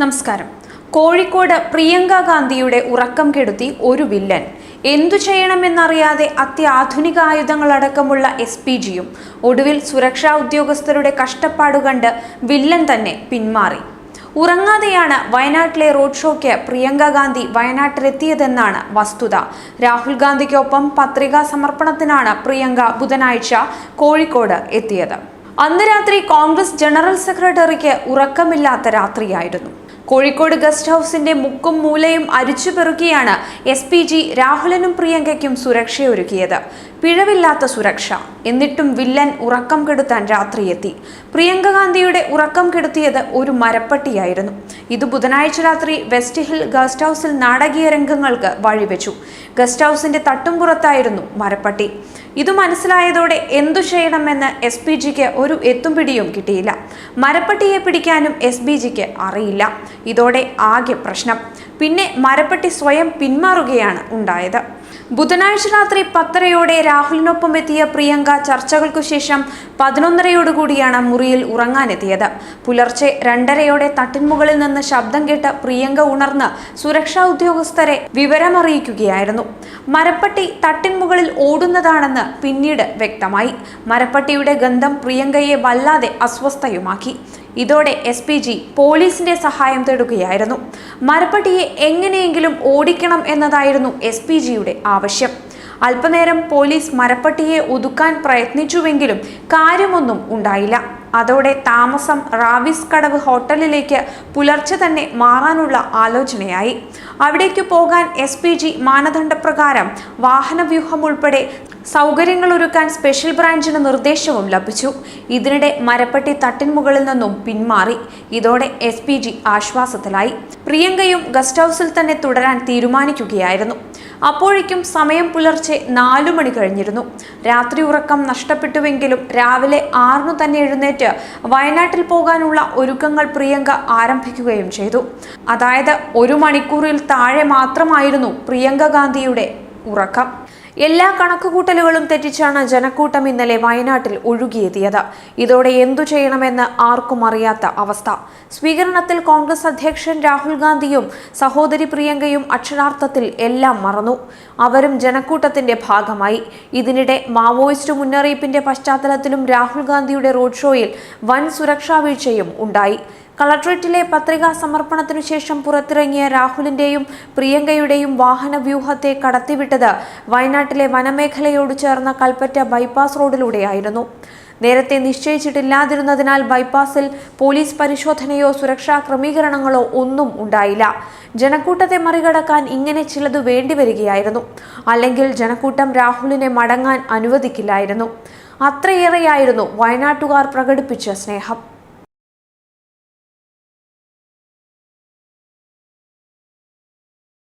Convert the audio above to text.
നമസ്കാരം. കോഴിക്കോട് പ്രിയങ്ക ഗാന്ധിയുടെ ഉറക്കം കെടുത്തി ഒരു വില്ലൻ. എന്തു ചെയ്യണമെന്നറിയാതെ അത്യാധുനിക ആയുധങ്ങളടക്കമുള്ള എസ് പി ജിയും ഒടുവിൽ സുരക്ഷാ ഉദ്യോഗസ്ഥരുടെ കഷ്ടപ്പാടു കണ്ട് വില്ലൻ തന്നെ പിന്മാറി. ഉറങ്ങാതെയാണ് വയനാട്ടിലെ റോഡ് ഷോയ്ക്ക് പ്രിയങ്ക ഗാന്ധി വയനാട്ടിലെത്തിയതെന്നാണ് വസ്തുത. രാഹുൽ ഗാന്ധിക്കൊപ്പം പത്രികാ സമർപ്പണത്തിനാണ് പ്രിയങ്ക ബുധനാഴ്ച കോഴിക്കോട് എത്തിയത്. അന്ന് രാത്രി കോൺഗ്രസ് ജനറൽ സെക്രട്ടറിക്ക് ഉറക്കമില്ലാത്ത രാത്രിയായിരുന്നു. കോഴിക്കോട് ഗസ്റ്റ് ഹൗസിന്റെ മുക്കും മൂലയും അരിച്ചുപെറുക്കിയാണ് എസ് പി ജി രാഹുലിനും പ്രിയങ്കയ്ക്കും സുരക്ഷയൊരുക്കിയത്. പിഴവില്ലാത്ത സുരക്ഷ. എന്നിട്ടും വില്ലൻ ഉറക്കം കെടുത്താൻ രാത്രിയെത്തി. പ്രിയങ്ക ഗാന്ധിയുടെ ഉറക്കം കെടുത്തിയത് ഒരു മരപ്പട്ടിയായിരുന്നു. ഇത് ബുധനാഴ്ച രാത്രി വെസ്റ്റ് ഹിൽ ഗസ്റ്റ് ഹൗസിൽ നാടകീയ രംഗങ്ങൾക്ക് വഴിവെച്ചു. ഗസ്റ്റ് ഹൗസിന്റെ തട്ടുംപുറത്തായിരുന്നു മരപ്പട്ടി. ഇത് മനസ്സിലായതോടെ എന്തു ചെയ്യണമെന്ന് എസ് പി ജിക്ക് ഒരു എത്തും പിടിയും കിട്ടിയില്ല. മരപ്പട്ടിയെ പിടിക്കാനും എസ് ബി ജിക്ക് അറിയില്ല. ഇതോടെ ആകെ പ്രശ്നം. പിന്നെ മരപ്പട്ടി സ്വയം പിന്മാറുകയാണ് ഉണ്ടായത്. ബുധനാഴ്ച രാത്രി പത്തരയോടെ രാഹുലിനൊപ്പം എത്തിയ പ്രിയങ്ക ചർച്ചകൾക്കു ശേഷം പതിനൊന്നരയോടുകൂടിയാണ് മുറിയിൽ ഉറങ്ങാനെത്തിയത്. പുലർച്ചെ രണ്ടരയോടെ തട്ടിൻമുകളിൽ നിന്ന് ശബ്ദം കേട്ട് പ്രിയങ്ക ഉണർന്ന് സുരക്ഷാ ഉദ്യോഗസ്ഥരെ വിവരമറിയിക്കുകയായിരുന്നു. മരപ്പട്ടി തട്ടിൻമുകളിൽ ഓടുന്നതാണെന്ന് പിന്നീട് വ്യക്തമായി. മരപ്പട്ടിയുടെ ഗന്ധം പ്രിയങ്കയെ വല്ലാതെ അസ്വസ്ഥയുമാക്കി. ഇതോടെ എസ് പി ജി പോലീസിന്റെ സഹായം തേടുകയായിരുന്നു. മരപ്പട്ടിയെ എങ്ങനെയെങ്കിലും ഓടിക്കണം എന്നതായിരുന്നു എസ് പി ജിയുടെ ആവശ്യം. അല്പനേരം പോലീസ് മരപ്പട്ടിയെ ഒതുക്കാൻ പ്രയത്നിച്ചുവെങ്കിലും കാര്യമൊന്നും ഉണ്ടായില്ല. അതോടെ താമസം റാവിസ് കടവ് ഹോട്ടലിലേക്ക് പുലർച്ചെ തന്നെ മാറാനുള്ള ആലോചനയായി. അവിടേക്ക് പോകാൻ എസ് പി ജി മാനദണ്ഡപ്രകാരം വാഹനവ്യൂഹം ഉൾപ്പെടെ സൗകര്യങ്ങൾ ഒരുക്കാൻ സ്പെഷ്യൽ ബ്രാഞ്ചിന് നിർദ്ദേശവും ലഭിച്ചു. ഇതിനിടെ മരപ്പട്ടി തട്ടിൻമുകളിൽ നിന്നും പിന്മാറി. ഇതോടെ എസ് പി ജി ആശ്വാസത്തിലായി. പ്രിയങ്കയും ഗസ്റ്റ് ഹൗസിൽ തന്നെ തുടരാൻ തീരുമാനിക്കുകയായിരുന്നു. അപ്പോഴേക്കും സമയം പുലർച്ചെ നാലു മണി കഴിഞ്ഞിരുന്നു. രാത്രി ഉറക്കം നഷ്ടപ്പെട്ടുവെങ്കിലും രാവിലെ ആറിനു തന്നെ എഴുന്നേറ്റ് വയനാട്ടിൽ പോകാനുള്ള ഒരുക്കങ്ങൾ പ്രിയങ്ക ആരംഭിക്കുകയും ചെയ്തു. അതായത് ഒരു മണിക്കൂറിൽ താഴെ മാത്രമായിരുന്നു പ്രിയങ്ക ഗാന്ധിയുടെ ഉറക്കം. എല്ലാ കണക്കുകൂട്ടലുകളും തെറ്റിച്ചാണ് ജനക്കൂട്ടം ഇന്നലെ വയനാട്ടിൽ ഒഴുകിയെത്തിയത്. ഇതോടെ എന്തു ചെയ്യണമെന്ന് ആർക്കും അറിയാത്ത അവസ്ഥ. സ്വീകരണത്തിൽ കോൺഗ്രസ് അധ്യക്ഷൻ രാഹുൽ ഗാന്ധിയും സഹോദരി പ്രിയങ്കയും അക്ഷരാർത്ഥത്തിൽ എല്ലാം മറന്നു. അവരും ജനക്കൂട്ടത്തിന്റെ ഭാഗമായി. ഇതിനിടെ മാവോയിസ്റ്റ് മുന്നറിയിപ്പിന്റെ പശ്ചാത്തലത്തിലും രാഹുൽ ഗാന്ധിയുടെ റോഡ് ഷോയിൽ വൻ സുരക്ഷാ വീഴ്ചയും ഉണ്ടായി. കളക്ട്രേറ്റിലെ പത്രികാ സമർപ്പണത്തിനു ശേഷം പുറത്തിറങ്ങിയ രാഹുലിന്റെയും പ്രിയങ്കയുടെയും വാഹന വ്യൂഹത്തെ കടത്തിവിട്ടത് വയനാട്ടിലെ വനമേഖലയോട് ചേർന്ന കൽപ്പറ്റ ബൈപ്പാസ് റോഡിലൂടെയായിരുന്നു. നേരത്തെ നിശ്ചയിച്ചിട്ടില്ലാതിരുന്നതിനാൽ ബൈപ്പാസിൽ പോലീസ് പരിശോധനയോ സുരക്ഷാ ക്രമീകരണങ്ങളോ ഒന്നും ഉണ്ടായില്ല. ജനക്കൂട്ടത്തെ മറികടക്കാൻ ഇങ്ങനെ ചിലത് വേണ്ടിവരികയായിരുന്നു. അല്ലെങ്കിൽ ജനക്കൂട്ടം രാഹുലിനെ മടങ്ങാൻ അനുവദിക്കില്ലായിരുന്നു. അത്രയേറെയായിരുന്നു വയനാട്ടുകാർ പ്രകടിപ്പിച്ച സ്നേഹം.